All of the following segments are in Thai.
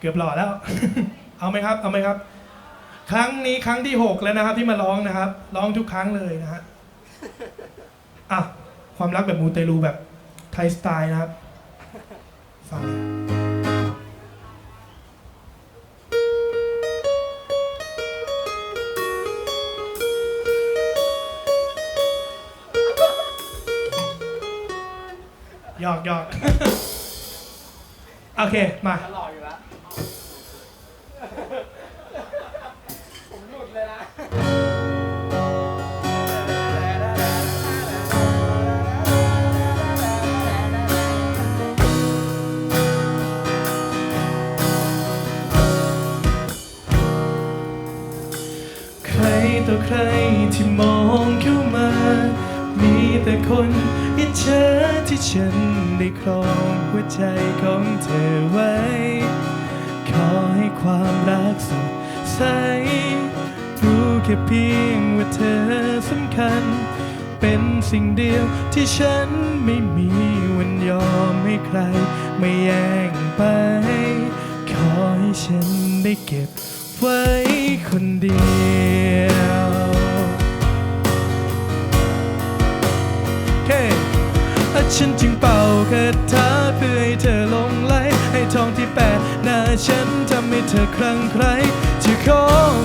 เกือบหล่อแล้ว เอาไหมครับเอาไหมครับ ครั้งนี้ครั้งที่หกแล้วนะครับ ที่มาร้องนะครับ ร้องทุกครั้งเลยนะฮะอะความรักแบบมูเตลูแบบไทยสไตล์นะครับฟังหยอกหยอกโอเคมา องเข้ามา มีแต่คนอิจฉาที่ฉันได้ครองหัวใจของเธอไว้ ขอให้ความรักสดใส รู้แค่เพียงว่าเธอสำคัญ เป็นสิ่งเดียวที่ฉันไม่มีวันยอมให้ใคร ไม่แย่งไป ขอให้ฉันได้เก็บไว้คนเดียว ฉันจึงเป่าคาถาเพื่อให้เธอลงไหลให้ทองที่แปะหน้าฉันทำให้เธอคลั่งไคล้จะขอ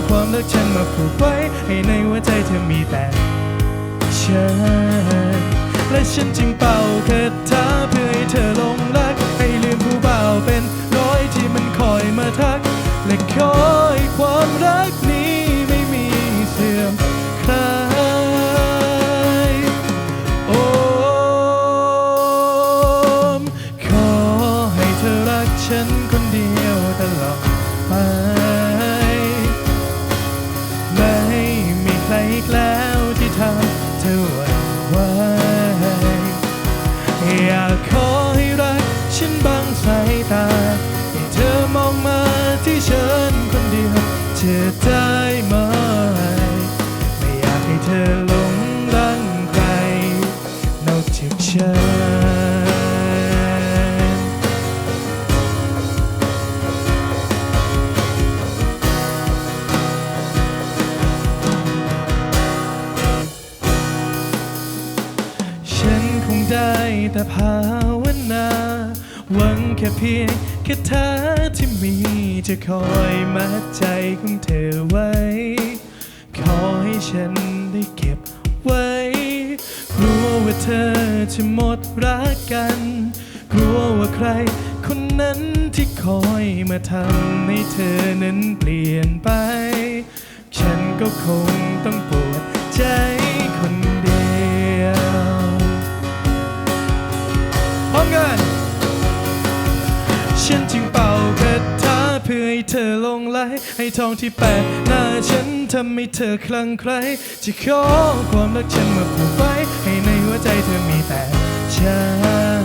ความรักฉันมาผูกไว้ ให้ในหัวใจเธอมีแต่ฉันและฉันจึงเป่าคาถาเพื่อให้เธอลง อีกแล้วที่ทำเธอหวั่นไหวอยากขอให้รักฉันบังสายตาให้เธอมองมาที่ฉันคนเดียวจะได้ แต่ภาวนา หวังแค่เพียงแค่เธอที่มีจะคอยมัดใจของเธอไว้ ขอให้ฉันได้เก็บไว้ กลัวว่าเธอจะหมดรักกัน กลัวว่าใครคนนั้นที่คอยมาทำให้เธอนั้นเปลี่ยนไป ฉันก็คงต้องปวดใจคน เพื่อให้เธอลงไหลให้ทองที่แปะหน้าฉันทำให้เธอคลั่งไคล้จะขอความรักฉันมาผูกไว้ให้ในหัวใจเธอมีแต่ฉัน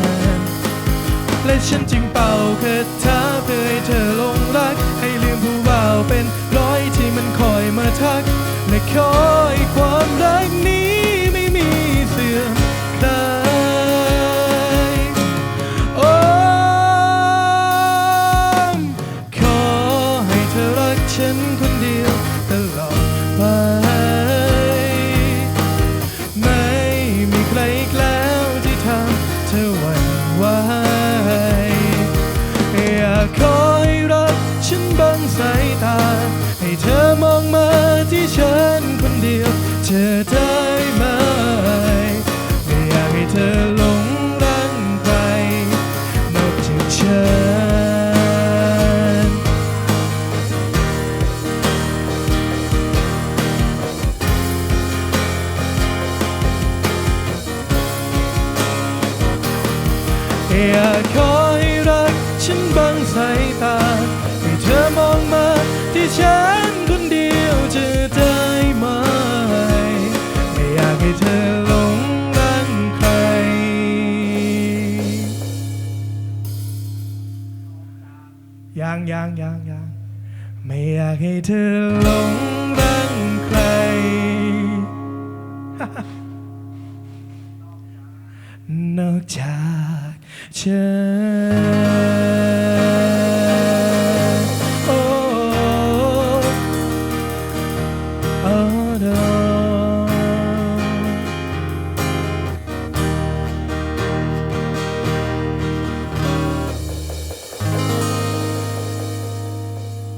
และฉันจึงเป่าคาถาเพื่อให้เธอลงรัก ให้ลืมผู้บ่าวเป็นร้อยที่มันคอยมาทัก และขอให้ความรักนี้ ดียวจะได้ไหม ไม่อยากให้เธอหลงรักใครนอกจากฉัน อยากขอให้รักฉันบังสายตาให้เธอมองมาที่ฉัน ยังยังยังยังไม่อยากให้เธอหลงรักใคร นอกจากฉัน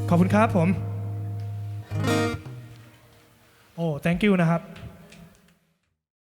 ขอบคุณครับผม โอ้ thank you นะครับ